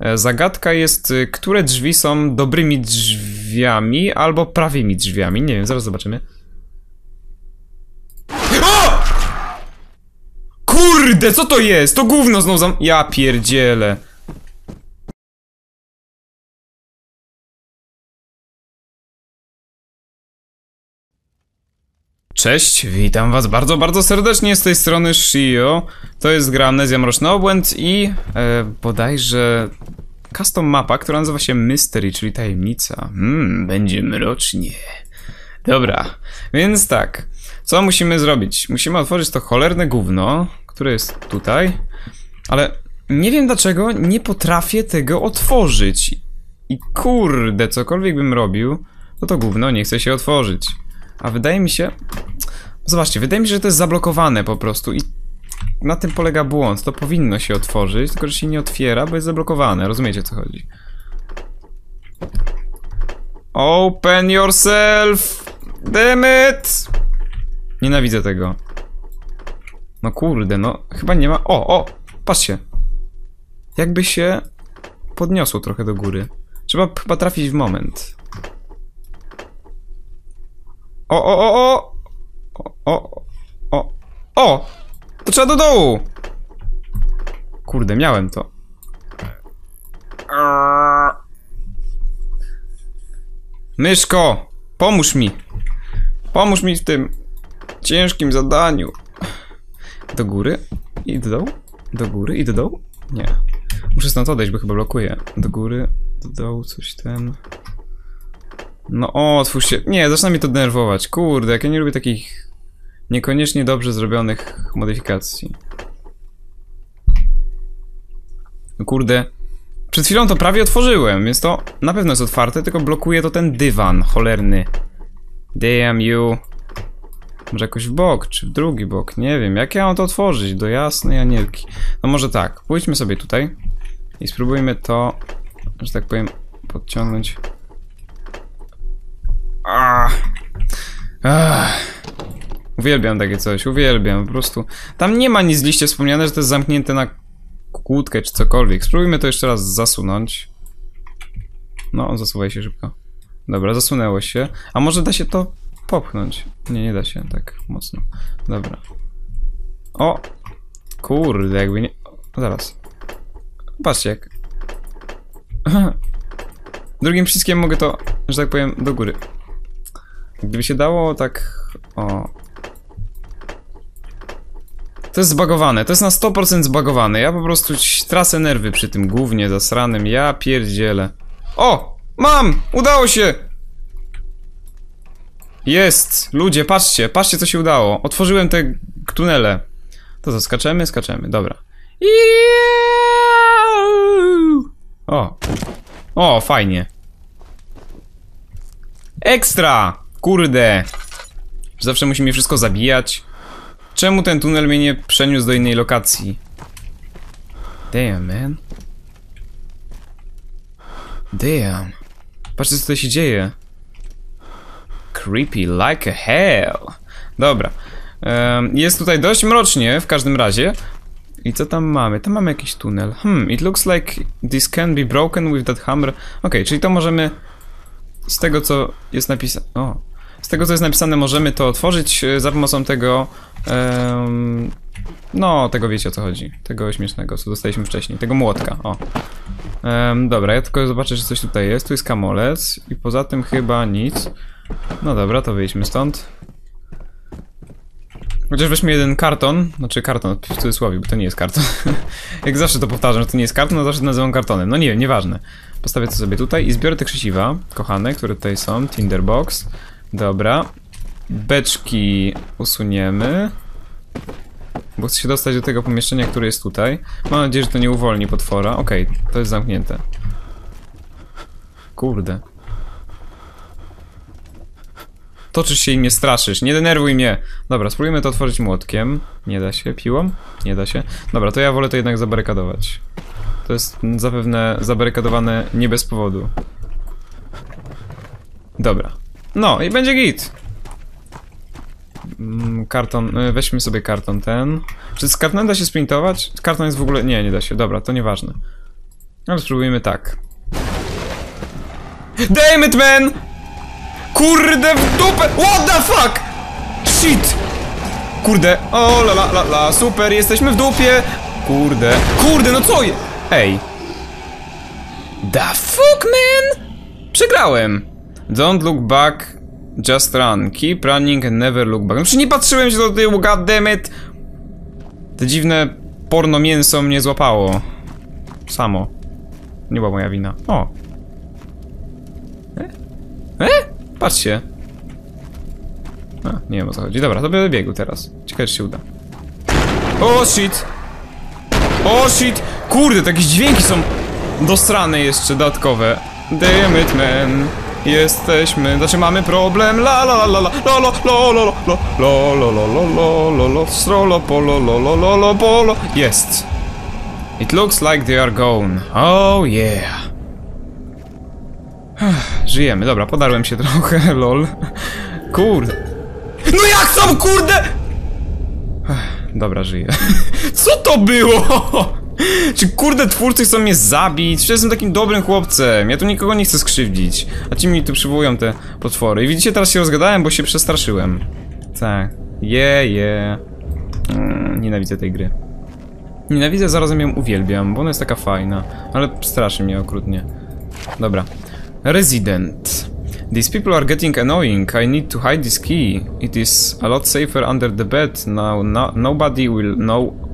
E, Zagadka jest, y, które drzwi są dobrymi drzwiami albo prawymi drzwiami. Nie wiem, zaraz zobaczymy. O! Kurde, co to jest? To gówno znowu zam... Ja pierdzielę. Cześć, witam was bardzo, bardzo serdecznie z tej strony Shio. To jest gra Amnezja Mroczny Obłęd i e, bodajże custom mapa, która nazywa się Mystery, czyli tajemnica. Hmm, będzie mrocznie. Dobra, więc tak. Co musimy zrobić? Musimy otworzyć to cholerne gówno, które jest tutaj, ale nie wiem dlaczego nie potrafię tego otworzyć. I kurde, cokolwiek bym robił, to to gówno nie chce się otworzyć. A wydaje mi się... Zobaczcie, wydaje mi się, że to jest zablokowane po prostu i na tym polega błąd. To powinno się otworzyć, tylko że się nie otwiera, bo jest zablokowane. Rozumiecie, o co chodzi? Open yourself! Damn it! Nienawidzę tego. No kurde, no chyba nie ma... O, o! Patrzcie. Jakby się podniosło trochę do góry. Trzeba chyba trafić w moment. O, o, o, o! O, o, o! To trzeba do dołu! Kurde, miałem to. Myszko! Pomóż mi! Pomóż mi w tym ciężkim zadaniu. Do góry i do dołu? Do góry i do dołu? Nie. Muszę stąd odejść, bo chyba blokuje. Do góry, do dołu, coś ten... No otwórz się. Nie, zaczyna mnie to denerwować. Kurde, jak ja nie lubię takich niekoniecznie dobrze zrobionych modyfikacji. No kurde. Przed chwilą to prawie otworzyłem, więc to na pewno jest otwarte, tylko blokuje to ten dywan cholerny. Damn you. Może jakoś w bok, czy w drugi bok, nie wiem. Jak ja mam to otworzyć? Do jasnej anielki. No może tak, pójdźmy sobie tutaj i spróbujmy to, że tak powiem, podciągnąć. Ach. Ach. Uwielbiam takie coś, uwielbiam, po prostu. Tam nie ma nic liście wspomniane, że to jest zamknięte na kłódkę czy cokolwiek. Spróbujmy to jeszcze raz zasunąć. No, zasuwaj się szybko. Dobra, zasunęło się. A może da się to popchnąć? Nie, nie da się tak mocno. Dobra. O! Kurde, jakby nie... Zaraz. Patrzcie jak... Drugim przyciskiem mogę to, że tak powiem, do góry. Gdyby się dało tak... O... To jest zbagowane, to jest na 100% zbagowane. Ja po prostu tracę nerwy przy tym głównie zasranym. Ja pierdzielę. O! Mam! Udało się! Jest! Ludzie, patrzcie, patrzcie co się udało. Otworzyłem te tunele. To co, skaczemy? Skaczemy, dobra. O! O, fajnie. Ekstra! Kurde! Zawsze musimy wszystko zabijać. Czemu ten tunel mnie nie przeniósł do innej lokacji? Damn, man. Damn. Patrzcie, co tutaj się dzieje. Creepy like a hell. Dobra. Um, jest tutaj dość mrocznie, w każdym razie. I co tam mamy? Tam mamy jakiś tunel. Hmm, it looks like this can be broken with that hammer. Ok, czyli to możemy... Z tego, co jest napisane... O. Z tego, co jest napisane, możemy to otworzyć e, za pomocą tego... Um, no, tego wiecie o co chodzi. Tego śmiesznego, co dostaliśmy wcześniej. Tego młotka, o. Um, dobra, ja tylko zobaczę, że coś tutaj jest. Tu jest kamolec i poza tym chyba nic. No dobra, to wyjdźmy stąd. Chociaż weźmy jeden karton, znaczy karton w cudzysłowie, bo to nie jest karton. Jak zawsze to powtarzam, że to nie jest karton, no zawsze to nazywam kartonem. No nie wiem, nieważne. Postawię to sobie tutaj i zbiorę te krzesiwa, kochane, które tutaj są. Tinderbox. Dobra. Beczki usuniemy. Bo chcę się dostać do tego pomieszczenia, które jest tutaj. Mam nadzieję, że to nie uwolni potwora. Okej, okay, to jest zamknięte. Kurde. Toczysz się i mnie straszysz. Nie denerwuj mnie. Dobra, spróbujmy to otworzyć młotkiem. Nie da się. Piłą? Nie da się. Dobra, to ja wolę to jednak zabarykadować. To jest zapewne zabarykadowane nie bez powodu. Dobra. No i będzie git. Mm, karton, y, weźmy sobie karton ten. Czy z kartonem da się sprintować? Karton jest w ogóle... Nie, nie da się. Dobra, to nieważne. Ale spróbujmy tak. Damn it, man! Kurde w dupę! What the fuck? Shit! Kurde, o la la la la, super, jesteśmy w dupie! Kurde, kurde, no co je? Ej. The fuck, man? Przegrałem. Don't look back, just run. Keep running and never look back. No przecież nie patrzyłem się do tyłu, goddammit! Te dziwne porno mięso mnie złapało. Samo. Nie była moja wina. O. E? E? Patrzcie. A, nie wiem o co chodzi. Dobra, to będę biegł teraz. Ciekawe, czy się uda. O, shit! O, shit! Kurde, te jakieś dźwięki są dosrane jeszcze, dodatkowe. Damn it, man jesteśmy, znaczy mamy problem, la la la la la, lolo, lolo, lolo, polo, jest. It looks like they are gone, oh yeah. Żyjemy, dobra, podarłem się trochę, lol. Kurde. No jak są, kurde! Dobra, żyję. Co to było? Czy kurde twórcy chcą mnie zabić? Przecież jestem takim dobrym chłopcem. Ja tu nikogo nie chcę skrzywdzić. A ci mi tu przywołują te potwory. I widzicie, teraz się rozgadałem, bo się przestraszyłem. Tak. Je, yeah, je. Yeah. Mm, nienawidzę tej gry. Nienawidzę, zarazem ją uwielbiam, bo ona jest taka fajna. Ale straszy mnie okrutnie. Dobra. Resident. These people are getting annoying. I need to hide this key. It is a lot safer under the bed. Now no, nobody will know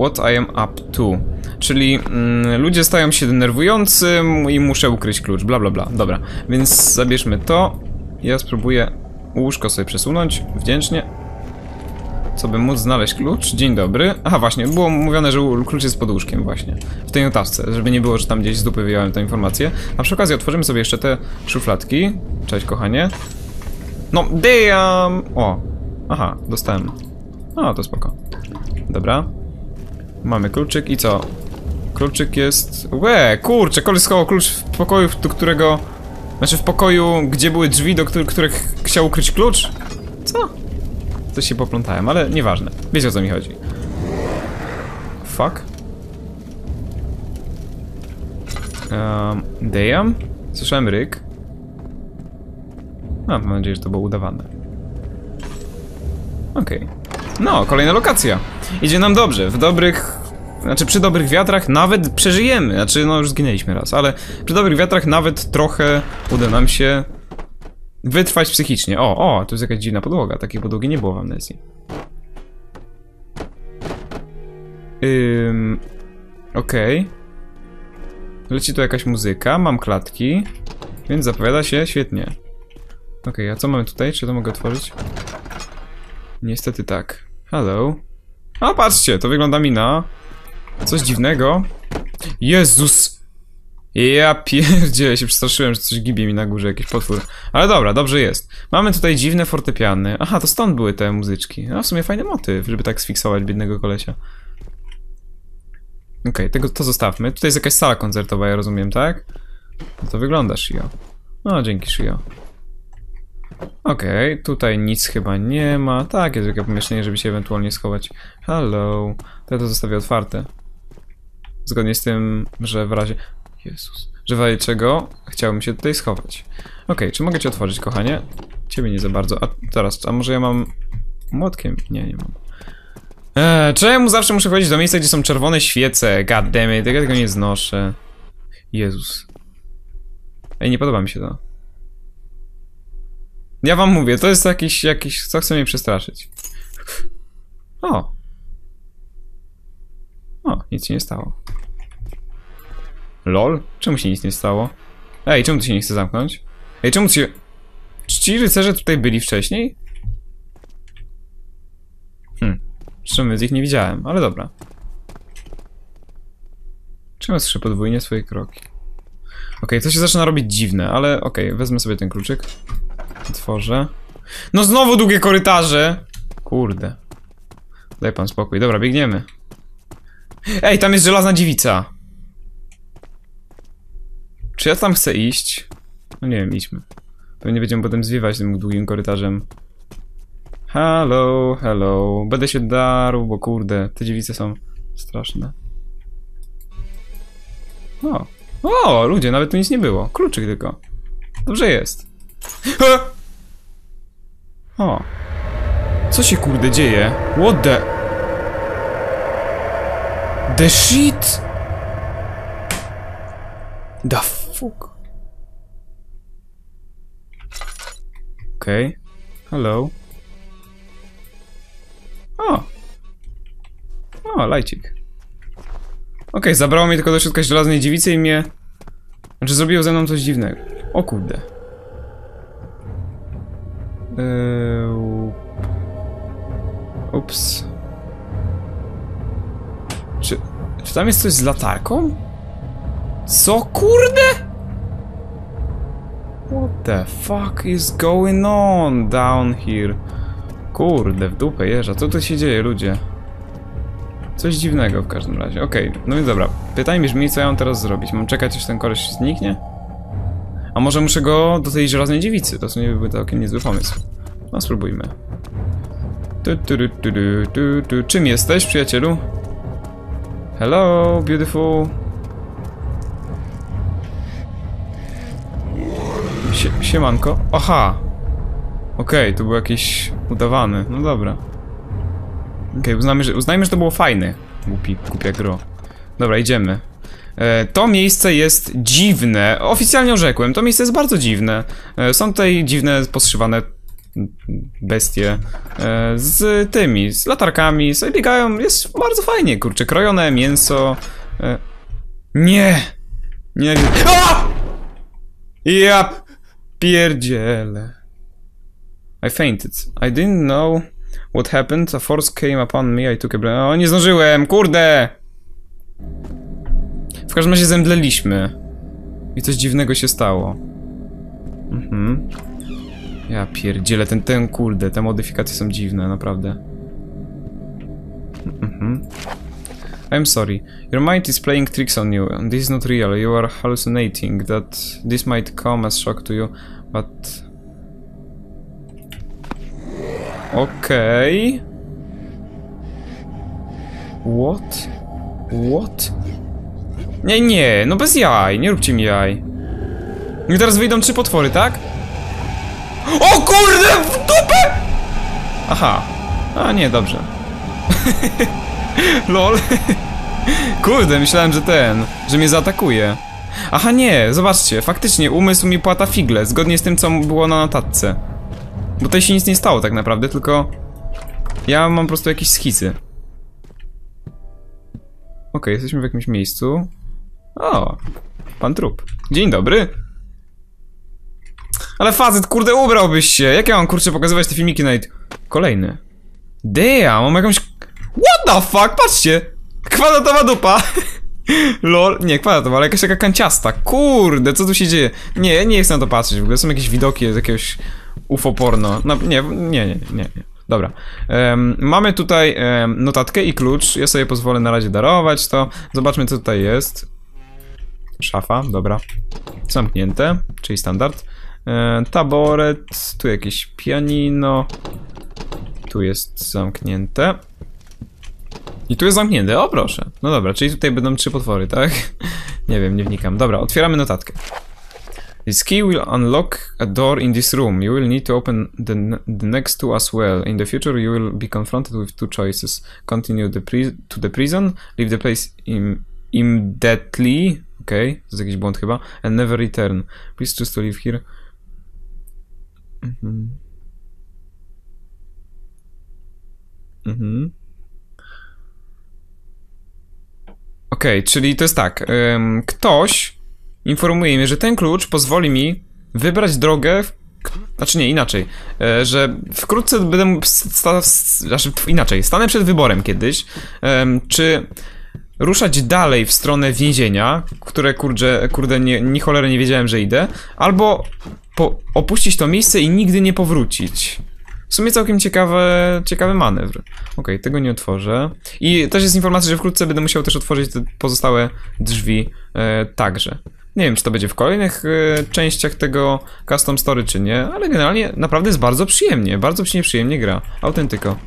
what I am up to. Czyli mm, ludzie stają się denerwujący i muszę ukryć klucz. Bla bla bla. Dobra, więc zabierzmy to. Ja spróbuję łóżko sobie przesunąć. Wdzięcznie. Co by móc znaleźć klucz? Dzień dobry. Aha, właśnie, było mówione, że klucz jest pod łóżkiem właśnie. W tej notatce, żeby nie było, że tam gdzieś z dupy wyjąłem tę informację. A przy okazji otworzymy sobie jeszcze te szufladki. Cześć, kochanie. No, damn! O, aha, dostałem. A, to spoko. Dobra. Mamy kluczyk i co? Kluczyk jest... Łe, kurczę, koleś schował klucz w pokoju, do którego... Znaczy w pokoju, gdzie były drzwi, do których chciał ukryć klucz? Co? Coś się poplątałem, ale nieważne. Wiecie o co mi chodzi. Fuck. Um, damn? Słyszałem ryk. A, mam nadzieję, że to było udawane. Okej. Okay. No, kolejna lokacja. Idzie nam dobrze. W dobrych... Znaczy, przy dobrych wiatrach nawet przeżyjemy. Znaczy, no już zginęliśmy raz, ale przy dobrych wiatrach nawet trochę uda nam się wytrwać psychicznie. O, o, tu jest jakaś dziwna podłoga. Takiej podłogi nie było w amnezji. Ym... Okej. Okay. Leci tu jakaś muzyka, mam klatki, więc zapowiada się świetnie. Okej, okay, a co mamy tutaj? Czy to mogę otworzyć? Niestety tak. Hello. A patrzcie, to wygląda mi na... Coś dziwnego. Jezus! Ja pierdzielę, się przestraszyłem, że coś gibie mi na górze, jakiś potwór. Ale dobra, dobrze jest. Mamy tutaj dziwne fortepiany. Aha, to stąd były te muzyczki. No w sumie fajny motyw, żeby tak sfiksować biednego kolesia. Okej, okay, tego to zostawmy. Tutaj jest jakaś sala koncertowa, ja rozumiem, tak? No to wygląda, Shio. No, dzięki, Shio. Okej, okay, tutaj nic chyba nie ma. Tak, jest jakieś pomieszczenie, żeby się ewentualnie schować. Hello. To ja to zostawię otwarte. Zgodnie z tym, że w razie... Jezus. Że w razie czego chciałbym się tutaj schować. Okej, okay, czy mogę cię otworzyć, kochanie? Ciebie nie za bardzo. A teraz, a może ja mam... Młotkiem? Nie, nie mam. Eee, czemu zawsze muszę chodzić do miejsca, gdzie są czerwone świece? God damn it, ja tego nie znoszę. Jezus. Ej, nie podoba mi się to. Ja wam mówię, to jest jakiś, jakiś, co chce mnie przestraszyć. O. O, nic się nie stało. LOL? Czemu się nic nie stało? Ej, czemu tu się nie chce zamknąć? Ej, czemu tu się... Czy ci rycerze tutaj byli wcześniej? Hm. Zresztą z ich nie widziałem, ale dobra. Czemu słyszę podwójnie swoje kroki? Okej, okay, to się zaczyna robić dziwne, ale okej, okay, wezmę sobie ten kluczyk. Otworzę. No znowu długie korytarze! Kurde. Daj pan spokój. Dobra, biegniemy. Ej, tam jest żelazna dziewica. Czy ja tam chcę iść? No nie wiem, idźmy. Pewnie będziemy potem zwiewać tym długim korytarzem. Hello, hello. Będę się darł, bo kurde, te dziewice są straszne. O, O, ludzie, nawet tu nic nie było. Kluczyk tylko. Dobrze jest. Ha! O. Co się kurde dzieje? What the... The shit! The fuck? Okej. Okay. Hello. O! O, lajcik. Okej, zabrało mnie tylko do środka żelaznej dziewicy i mnie... Znaczy zrobiło ze mną coś dziwnego. O kurde. Eee... Ups. Czy... Czy tam jest coś z latarką? Co kurde? What the fuck is going on down here? Kurde, w dupę jeża. Co tu się dzieje, ludzie? Coś dziwnego w każdym razie. Okej, okay. no więc dobra. Pytanie brzmi, co ja mam teraz zrobić? Mam czekać, aż ten koleś zniknie? A może muszę go do tej żelaznej dziewicy? To w sumie byłby całkiem niezły pomysł. No spróbujmy. Tu, tu, tu, tu, tu, Czym jesteś, przyjacielu? Hello, beautiful. Sie siemanko. Aha! Okej, okay, to był jakiś udawany. No dobra. Okej, okay, uznajmy, że, uznajmy, że to było fajne. Głupi, głupia gro. Dobra, idziemy. E, to miejsce jest dziwne. Oficjalnie orzekłem, to miejsce jest bardzo dziwne. E, są tutaj dziwne, poszywane bestie e, z tymi, z latarkami, sobie biegają, jest bardzo fajnie, kurczę, krojone mięso. Nie! Nie. A! Ja pierdzielę. I fainted. I didn't know what happened. A force came upon me. I took a. O, nie zdążyłem, kurde! W każdym razie zemdleliśmy. I coś dziwnego się stało. Mhm. Ja pierdzielę, ten, ten kurde, te modyfikacje są dziwne, naprawdę. Mhm. I'm sorry. Your mind is playing tricks on you, this is not real. You are hallucinating. That this might come as shock to you, but... Okej... Okay. What? What? Nie, nie, no bez jaj, nie róbcie mi jaj. I teraz wyjdą trzy potwory, tak? O kurde, w dupę! Aha. A nie, dobrze. Lol. Kurde, myślałem, że ten, że mnie zaatakuje. Aha, nie, zobaczcie, faktycznie umysł mi płata figle, zgodnie z tym, co było na notatce. Bo tutaj się nic nie stało tak naprawdę, tylko... Ja mam po prostu jakieś schizy. Okej, okay, jesteśmy w jakimś miejscu. O, pan trup. Dzień dobry. Ale facet, kurde, ubrałbyś się. Jak ja mam, kurczę, pokazywać te filmiki na Kolejny. Damn, mam jakąś... What the fuck, patrzcie! Kwadratowa dupa! Lol, nie kwadratowa, ale jakaś taka kanciasta. Kurde, co tu się dzieje? Nie, nie chcę na to patrzeć w ogóle. Są jakieś widoki z jakiegoś UFO porno. No, nie, nie, nie, nie. Dobra. Um, mamy tutaj um, notatkę i klucz. Ja sobie pozwolę na razie darować to. Zobaczmy, co tutaj jest. Szafa, dobra. Zamknięte, czyli standard. E, taboret, tu jakieś pianino. Tu jest zamknięte. I tu jest zamknięte, o proszę. No dobra, czyli tutaj będą trzy potwory, tak? nie wiem, nie wnikam. Dobra, otwieramy notatkę. This key will unlock a door in this room. You will need to open the, the next two as well. In the future you will be confronted with two choices. Continue the to the prison, leave the place im immediately, okay, to jest jakiś błąd chyba, and never return. Please choose to live here. Mhm. Mhm. Okej, okay, czyli to jest tak. Ktoś informuje mnie, że ten klucz pozwoli mi wybrać drogę. W... Znaczy nie, inaczej. E, że wkrótce będę. Sta, znaczy inaczej. Stanę przed wyborem kiedyś. Czy ruszać dalej w stronę więzienia, które kurde, kurde nie, ni cholery nie wiedziałem, że idę, albo opuścić to miejsce i nigdy nie powrócić. W sumie całkiem ciekawy, ciekawy manewr. Okej, okay, tego nie otworzę. I też jest informacja, że wkrótce będę musiał też otworzyć te pozostałe drzwi e, także. Nie wiem, czy to będzie w kolejnych e, częściach tego custom story, czy nie, ale generalnie naprawdę jest bardzo przyjemnie, bardzo się przyjemnie gra. Autentyko.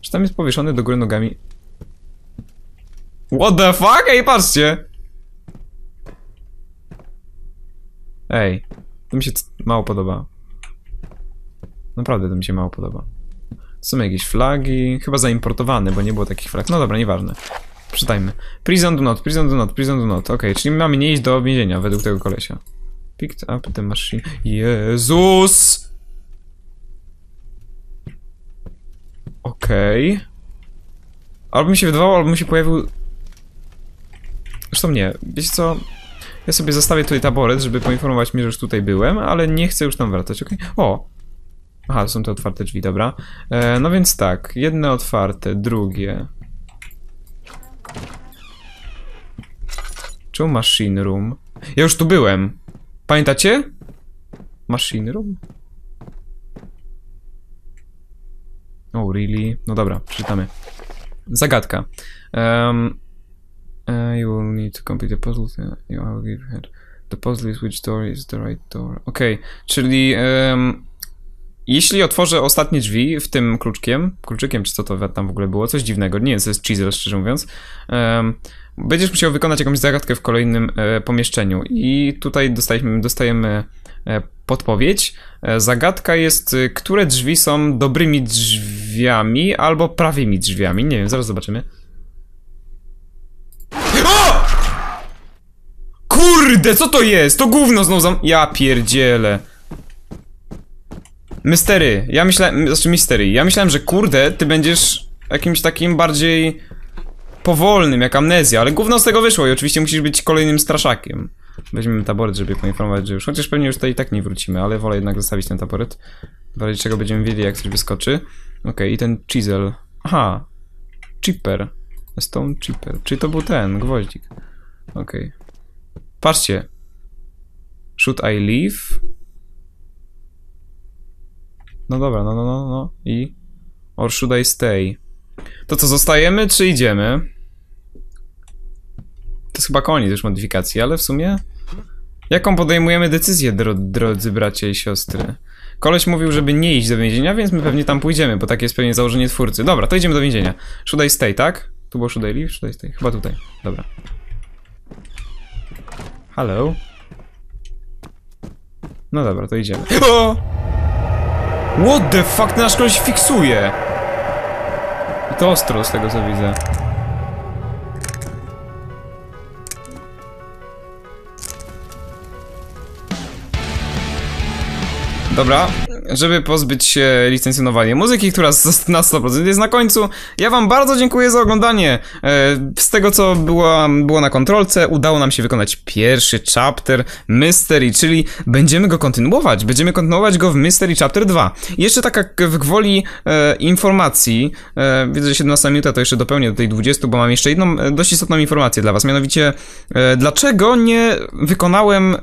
Czy tam jest powieszony do góry nogami? What the fuck? Ej, patrzcie! Ej, to mi się mało podoba. Naprawdę to mi się mało podoba. Są jakieś flagi, chyba zaimportowane, bo nie było takich flag. No dobra, nieważne. Przeczytajmy. Prison do not, prison do not, prison do not. Ok, czyli mamy nie iść do więzienia według tego kolesia. Picked up the machine. Jezus! Okej. Okay. Albo mi się wydawało, albo mi się pojawił Zresztą nie, wiecie co? Ja sobie zostawię tutaj taboret, żeby poinformować mnie, że już tutaj byłem, ale nie chcę już tam wracać, okej? O! Aha, są te otwarte drzwi, dobra. E, no więc tak, jedne otwarte, drugie. Czemu machine room? Ja już tu byłem. Pamiętacie? Machine room? Oh, really? No dobra, przeczytamy. Zagadka. Um, uh, you will need to complete the puzzle. You will give her. The puzzle is which door is the right door. Okej, czyli em, jeśli otworzę ostatnie drzwi w tym kluczkiem, kluczykiem czy co to tam w ogóle było, coś dziwnego, nie wiem co jest chisel szczerze mówiąc, em, będziesz musiał wykonać jakąś zagadkę w kolejnym e, pomieszczeniu i tutaj dostajemy, dostajemy e, podpowiedź. E, zagadka jest, e, które drzwi są dobrymi drzwiami albo prawymi drzwiami, nie wiem, zaraz zobaczymy. O! Kurde, co to jest? To gówno znowu zam... Ja pierdzielę. Mystery, ja myślałem, znaczy mystery, ja myślałem, że kurde, ty będziesz jakimś takim bardziej powolnym, jak amnezja, ale gówno z tego wyszło i oczywiście musisz być kolejnym straszakiem. Weźmiemy taboret, żeby poinformować, że już, chociaż pewnie już tutaj i tak nie wrócimy, ale wolę jednak zostawić ten taboret. W razie czego będziemy wiedzieli, jak coś wyskoczy. Okej, i ten chisel. Aha, chipper. Stone chipper, czyli to był ten, gwoździk. Okej. Patrzcie. Should I leave? No dobra, no, no, no, no. I? Or should I stay? To co, zostajemy, czy idziemy? To jest chyba koniec już modyfikacji, ale w sumie... Jaką podejmujemy decyzję, dro drodzy bracia i siostry? Koleś mówił, żeby nie iść do więzienia, więc my pewnie tam pójdziemy, bo takie jest pewnie założenie twórcy. Dobra, to idziemy do więzienia. Should I stay, tak? Tu było should I leave? Should I stay? Chyba tutaj. Dobra. Hello? No dobra, to idziemy. O! What the fuck, nasz koleś fiksuje! I to ostro z tego co widzę. Dobra, żeby pozbyć się licencjonowania muzyki, która na 100% jest na końcu, ja wam bardzo dziękuję za oglądanie. E, Z tego co było, było na kontrolce, udało nam się wykonać pierwszy chapter Mystery, czyli będziemy go kontynuować. Będziemy kontynuować go w Mystery Chapter 2. I jeszcze taka w gwoli e, informacji, e, widzę, że 17 minuta to jeszcze dopełnię do tej 20, bo mam jeszcze jedną e, dość istotną informację dla was, mianowicie e, dlaczego nie wykonałem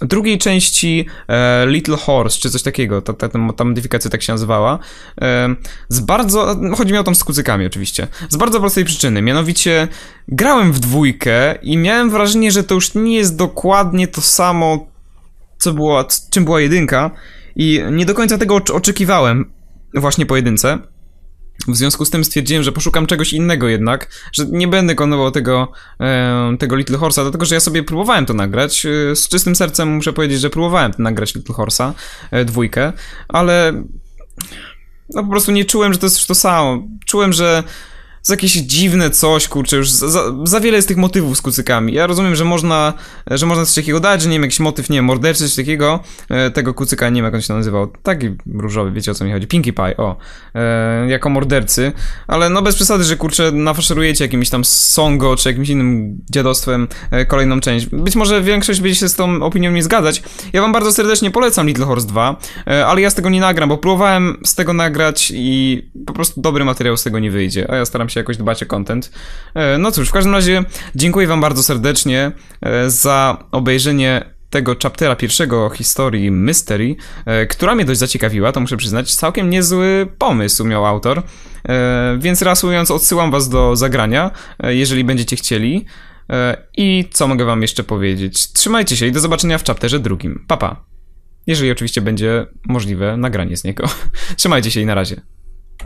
drugiej części e, Little Horse, czy coś takiego, ta, ta, ta, modyfikacja tak się nazywała, e, z bardzo, chodzi mi o tą z kucykami oczywiście, z bardzo prostej przyczyny, mianowicie grałem w dwójkę i miałem wrażenie, że to już nie jest dokładnie to samo, co było, c- czym była jedynka i nie do końca tego ocz- oczekiwałem właśnie po jedynce. W związku z tym stwierdziłem, że poszukam czegoś innego jednak, że nie będę kontynuował tego, e, tego Little Horse'a, dlatego że ja sobie próbowałem to nagrać. E, z czystym sercem muszę powiedzieć, że próbowałem nagrać Little Horse'a, e, dwójkę, ale no po prostu nie czułem, że to jest już to samo. Czułem, że jest jakieś dziwne coś, kurczę, już za, za, wiele jest tych motywów z kucykami. Ja rozumiem, że można, że można coś takiego dać, że nie wiem, jakiś motyw, nie wiem, morderczy, coś takiego, e, tego kucyka, nie wiem, jak on się nazywał, taki różowy, wiecie o co mi chodzi, Pinkie Pie, o, e, jako mordercy, ale no bez przesady, że kurczę, nafaszerujecie jakimś tam songo, czy jakimś innym dziadostwem e, kolejną część. Być może większość będzie się z tą opinią nie zgadzać. Ja wam bardzo serdecznie polecam Little Horse 2, e, ale ja z tego nie nagram, bo próbowałem z tego nagrać i po prostu dobry materiał z tego nie wyjdzie, a ja staram się jakoś dbać o content. E, No cóż, w każdym razie dziękuję wam bardzo serdecznie e, za obejrzenie tego chaptera pierwszego historii Mystery, e, która mnie dość zaciekawiła, to muszę przyznać. Całkiem niezły pomysł miał autor, więc reasumując odsyłam was do zagrania, jeżeli będziecie chcieli. I co mogę wam jeszcze powiedzieć? Trzymajcie się i do zobaczenia w chapterze drugim. Papa. Pa. Jeżeli oczywiście będzie możliwe nagranie z niego. Trzymajcie się i na razie.